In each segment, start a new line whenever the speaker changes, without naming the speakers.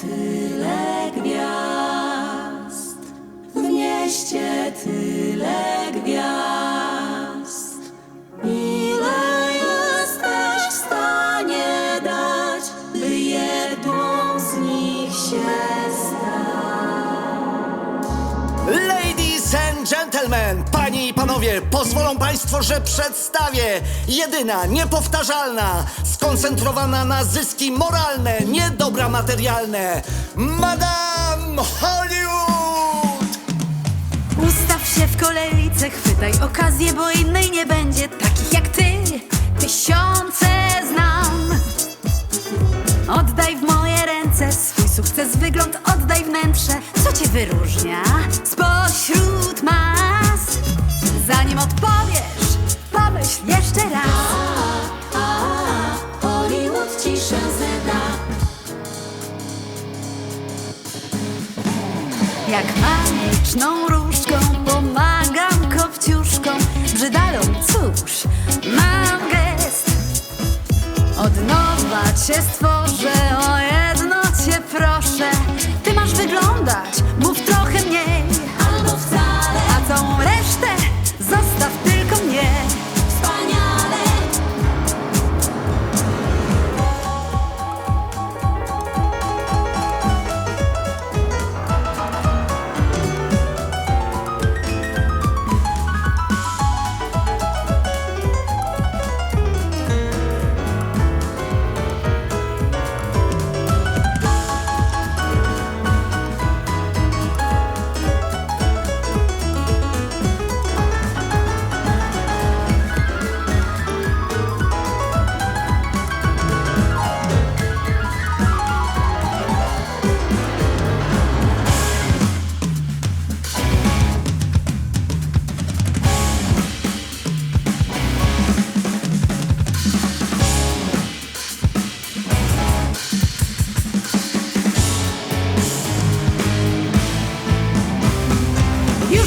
tyle gwiazd, w mieście tyle gwiazd. Ile jesteś w stanie dać, by jedną z nich się stać?
Ladies and gentlemen, panie i panowie, pozwolą państwo, że przedstawię jedyna, niepowtarzalna, skoncentrowana na zyski moralne, nie dobra materialne, Madame Hollywood!
Ustaw się w kolejce, chwytaj okazję, bo innej nie będzie takich jak ty. Tysiące znam. Oddaj w moje ręce swój sukces, wygląd, oddaj wnętrze. Co cię wyróżnia spośród mas? Zanim odpowiesz, pomyśl jeszcze raz. Jak magiczną różdżką pomagam kopciuszkom brzydalom, cóż, mam gest. Od nowa cię stworzę, o jedno cię proszę. Ty masz wyglądać, mów trochę mniej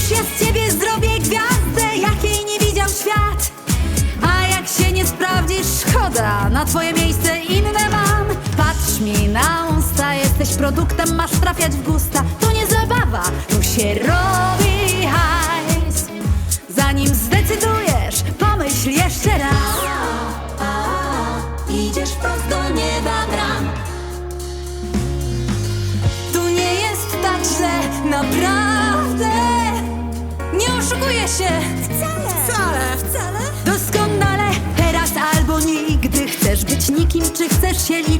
Już ja z ciebie zrobię gwiazdę, jakiej nie widział świat. A jak się nie sprawdzisz, szkoda, na twoje miejsce inne mam. Patrz mi na usta, jesteś produktem, masz trafiać w gusta. To nie zabawa, tu się robi hajs. Zanim zdecydujesz, pomyśl jeszcze raz. Idziesz wprost do nieba się. Wcale. Wcale, wcale. Doskonale, teraz albo nigdy. Chcesz być nikim, czy chcesz się liczyć?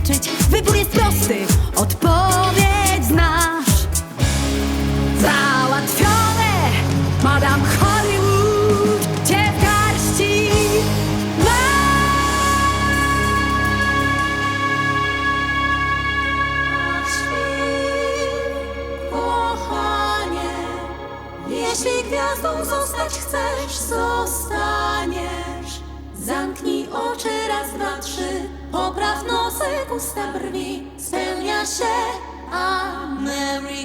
Jeśli gwiazdą zostać chcesz, zostaniesz. Zamknij oczy raz, dwa, trzy, popraw nosek, usta brwi, spełnia się American